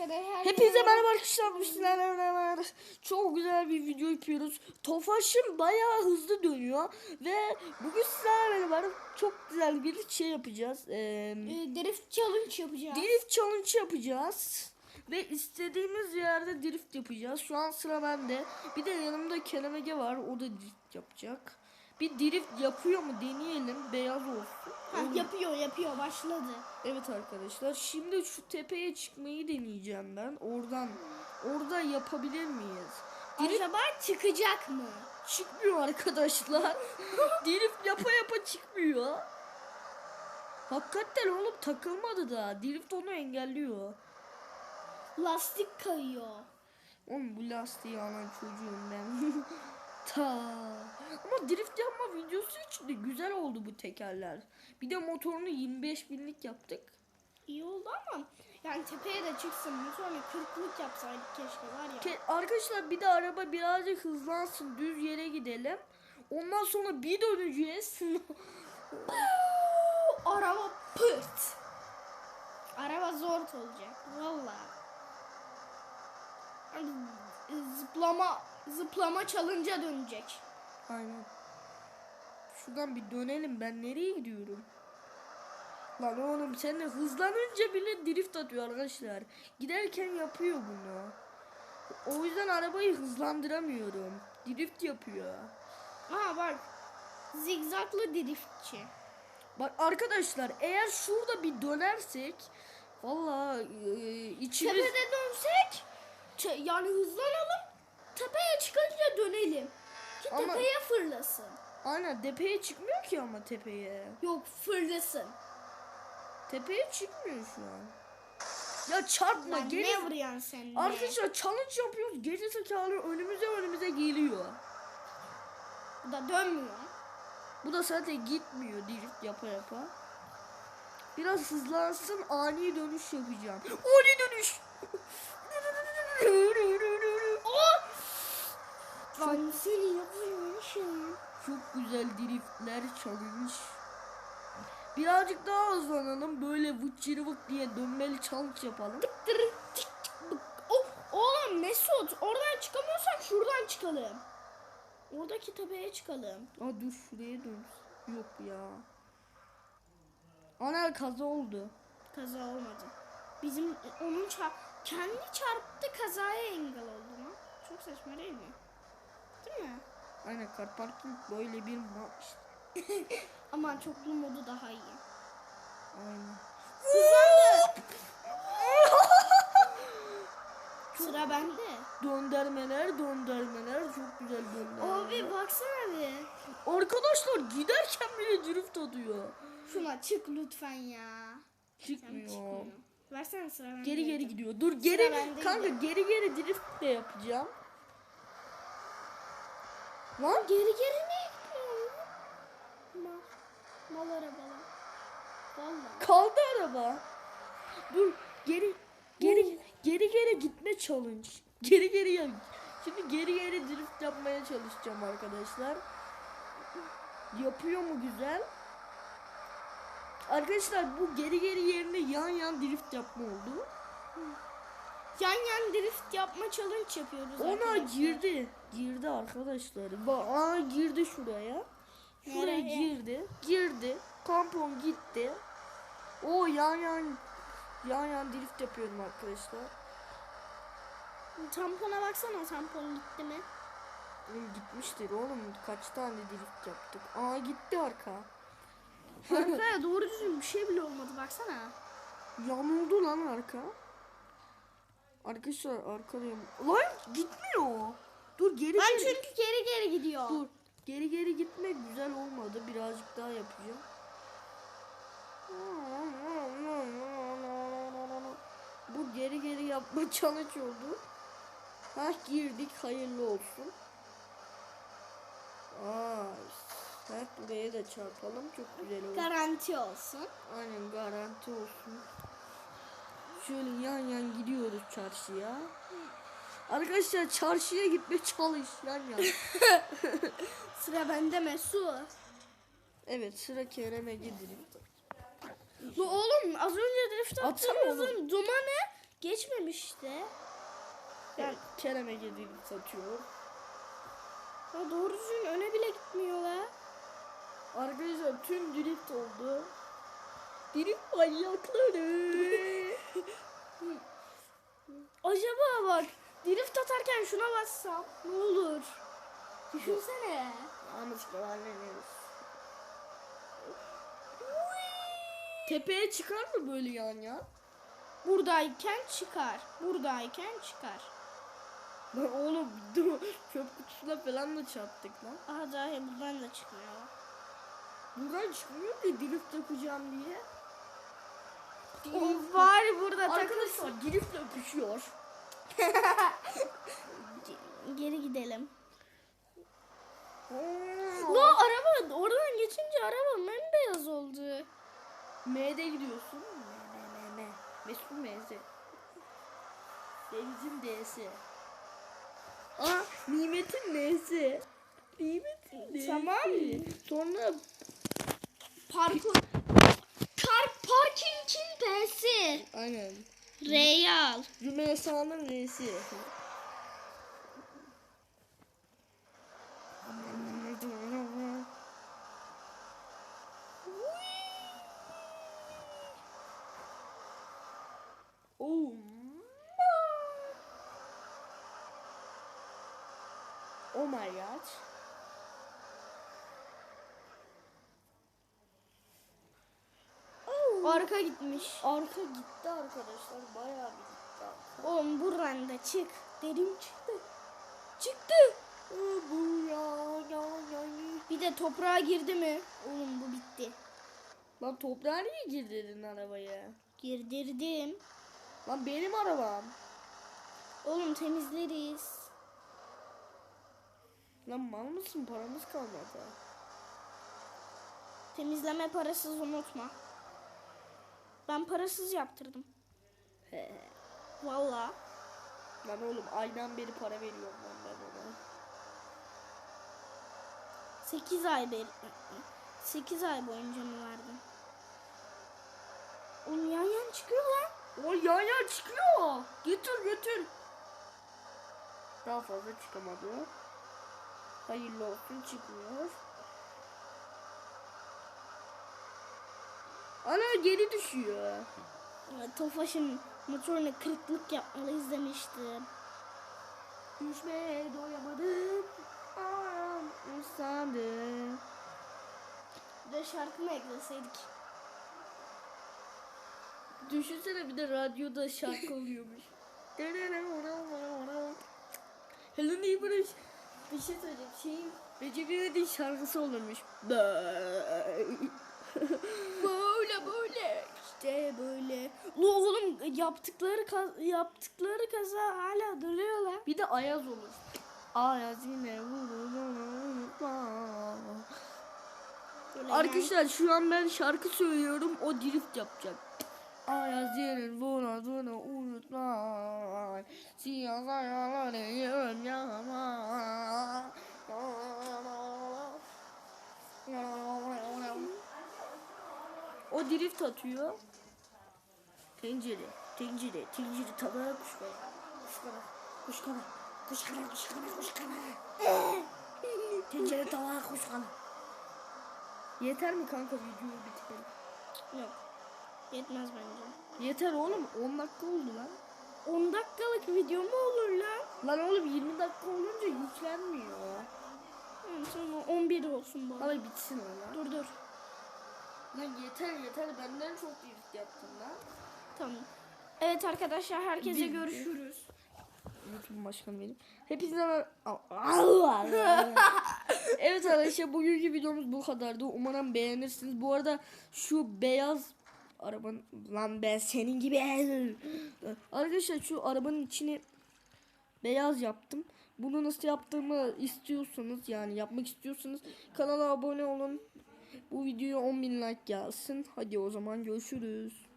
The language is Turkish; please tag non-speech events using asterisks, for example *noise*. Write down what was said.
arkadaşlar. Hepinize merhaba arkadaşlar. Bismillahirrahmanirrahim. Çok güzel bir video yapıyoruz. Tofaş'ım bayağı hızlı dönüyor. Ve bugün sizlerle beraber çok güzel bir şey yapacağız. Ee, Ee, drift challenge yapacağız. drift challenge yapacağız. Ve istediğimiz yerde drift yapacağız. Şu an sıra bende. Bir de yanımda Kerem Ege var. O da drift yapacak. Bir drift yapıyor mu deneyelim. Beyaz olsun. Ha, yapıyor yapıyor başladı. Evet arkadaşlar şimdi şu tepeye çıkmayı deneyeceğim ben. Oradan orada yapabilir miyiz? Drift Acaba çıkacak mı? çıkmıyor arkadaşlar. *laughs* Drift yapa yapa çıkmıyor. Hakikaten oğlum takılmadı da. Drift onu engelliyor. Lastik kayıyor. Oğlum bu lastiği alan çocuğum ben. *laughs* Ta. Ama drift yapma videosu için de güzel oldu bu tekerler. Bir de motorunu 25 binlik yaptık. İyi oldu ama yani tepeye de çıksın. Sonra kırklık yapsaydık keşke var ya. Ke- Arkadaşlar bir de araba birazcık hızlansın düz yere gidelim. Ondan sonra bir döneceğiz. *laughs* Araba pırt. Araba zor olacak. Valla. Hani Zıplama zıplama çalınca dönecek. Aynen. Şuradan bir dönelim ben nereye gidiyorum? Lan oğlum sen de hızlanınca bile drift atıyor arkadaşlar. Giderken yapıyor bunu. O yüzden arabayı hızlandıramıyorum. Drift yapıyor. Aha bak. Zigzaglı driftçi. Bak arkadaşlar eğer şurada bir dönersek Vallahi e, içimiz Tepede dönsek yani hızlanalım. Tepeye çıkınca dönelim. Ki Ama- tepeye fırlasın. Aynen tepeye çıkmıyor ki ama tepeye. Yok fırlasın. Tepeye çıkmıyor şu an. Ya çarpma Lan geri. ne vuruyorsun sen de? Arkadaşlar challenge yapıyoruz. Geri zekalı önümüze önümüze geliyor. Bu da dönmüyor. Bu da zaten gitmiyor drift yapa yapa. Biraz hızlansın ani dönüş yapacağım. Ani dönüş. *laughs* Lan seni yapıyormuşum. Çok güzel driftler challenge. Birazcık daha hızlanalım. Böyle vıt vıt diye dönmeli challenge yapalım. Tır, tik, tik, bık. Oh, oğlum Mesut oradan çıkamıyorsan şuradan çıkalım. Oradaki tepeye çıkalım. Aa dur şuraya dön. Yok ya. Ana kaza oldu. Kaza olmadı. Bizim onun çar kendi çarptı kazaya engel oldu mu? Çok saçma değil mi? Değil mi? Aynen car parking böyle bir maç. *laughs* Ama çoklu modu daha iyi. Aynen. Hızlandı. *laughs* Sıra bende. Döndermeler döndermeler çok güzel döndermeler. Abi baksana bir. Arkadaşlar giderken bile drift atıyor. Şuna çık lütfen ya. Çıkmıyor. çıkmıyor. Versene sıra. Geri geri gidiyor. Dur geri bendeydi. kanka geri geri drift de yapacağım. Lan Geri geri ne gidiyor? Mal. Mal arabalar. Valla. kaldı araba. Dur geri geri geri geri gitme challenge. Geri geri yap. Şimdi geri geri drift yapmaya çalışacağım arkadaşlar. Yapıyor mu güzel? Arkadaşlar bu geri geri yerine yan yan drift yapma oldu. Yan yan drift yapma challenge yapıyoruz Ona arkadaşlar. girdi. Girdi arkadaşlar. Aa girdi şuraya. Şuraya Nereye? girdi. Girdi. Kampon gitti. O yan yan yan yan drift yapıyorum arkadaşlar. Tampona baksana tampon gitti mi? Gitmiştir oğlum. Kaç tane drift yaptık. Aa gitti arka. Arkaya doğru düzgün bir şey bile olmadı baksana. Yamuldu lan arka. Arkadaşlar arkadayım. Lan gitmiyor. Dur geri Ben geri. çünkü geri geri gidiyor. Dur. Geri geri gitme güzel olmadı. Birazcık daha yapacağım. Bu geri geri yapma *laughs* oldu. Ha girdik hayırlı olsun. Aa, ha, buraya da çarpalım çok güzel oldu. Garanti olsun. Aynen garanti olsun. Şöyle yan yan gidiyoruz çarşıya. Arkadaşlar çarşıya gitme çalış yan yan. *laughs* Sıra bende Mesut. evet sıra Kerem'e gidelim. Bu oğlum az önce drift attığımızın dumanı Geçmemiş işte. Yani Kerem Ege drift satıyor. ya doğru düzgün öne bile gitmiyorlar. Arkadaşlar tüm drift oldu. Drift manyakları. Acaba bak drift atarken şuna bassam ne olur? Düşünsene. Yanlışlıkla hallederiz. Tepeye çıkar mı böyle yan ya? Buradayken çıkar. Buradayken çıkar. Lan oğlum dur. Çöp kutusuna falan da çarptık lan. Aha dahi buradan da çıkmıyor. Buradan çıkmıyor ki drift yapacağım diye. O var burada takılsın. Arkadaşlar drift öpüşüyor. *laughs* Geri gidelim. Oo. No araba oradan geçince araba bembeyaz oldu. M'de gidiyorsun. M, M, M, M. Mesut M'si. Deniz'in D'si. Aa, Nimet'in N'si. Nimet'in D'si. Tamam. Sonra Parkur. Kar parkingin P'si. aynen. R'yi al. Rümeysa'nın R'si. Oh. Oh my god. Arka gitmiş. Arka gitti arkadaşlar. Bayağı bir gitti. arka. Oğlum buradan da çık. Dedim çıktı. Çıktı. Bu ya ya ya. Bir de toprağa girdi mi? Oğlum bu bitti. Lan toprağa niye girdin arabaya? Girdirdim. Lan benim arabam. Oğlum temizleriz. Lan mal mısın? Paramız kalmadı. Temizleme parasız unutma. Ben parasız yaptırdım. He. Valla. Lan oğlum aydan beri para veriyorum lan ben ona. 8 ay beri. 8 ay boyunca mı verdin? Oğlum yan yan çıkıyor lan. O yan yan çıkıyor. Götür götür. Daha fazla çıkamadı. Hayırlı olsun çıkmıyor. Ana geri düşüyor. Tofaş'ın motoruna kırıklık yapmalıyız demiştim. Düşmeye doyamadım. Ağam ıslandı. Bir de şarkı mı ekleseydik? Düşünsene bir de radyoda şarkı oluyormuş. *laughs* Hello neighbor. Bir şey söyleyeceğim. Şeyin Recep İvedik'in şarkısı olurmuş. *laughs* Böyle böyle işte böyle. Lo oğlum yaptıkları ka- yaptıkları kaza hala duruyorlar. Bir de Ayaz olur. Ayaz yine vurur onu unutma. Arkadaşlar şu an ben şarkı söylüyorum. O drift yapacak. Ayaz yine vurur onu unutma. Siyah sayaları O drift atıyor. Tencere, tencere, tencere tabağa kuş kana. Kuş kana, kuş kana, kuş kana, kuş kana, kuş kana. *laughs* tencere tabağa kuş kana. Yeter mi kanka videoyu bitirelim? Yok. Yetmez bence. Yeter oğlum 10 dakika oldu lan. 10 dakikalık video mu olur lan? Lan oğlum 20 dakika olunca yüklenmiyor. Hı, Sonra 11 olsun bana. Hadi bitsin o lan. Dur dur. Lan yeter yeter benden çok drift yaptın lan. Tamam. Evet arkadaşlar herkese Bir- görüşürüz. YouTube başkanım benim. Hepinize Allah *laughs* Evet arkadaşlar bugünkü videomuz bu kadardı. Umarım beğenirsiniz. Bu arada şu beyaz arabanın lan ben senin gibi arkadaşlar şu arabanın içini beyaz yaptım. Bunu nasıl yaptığımı istiyorsanız yani yapmak istiyorsanız kanala abone olun. Bu videoya 10.000 like gelsin. Hadi o zaman görüşürüz.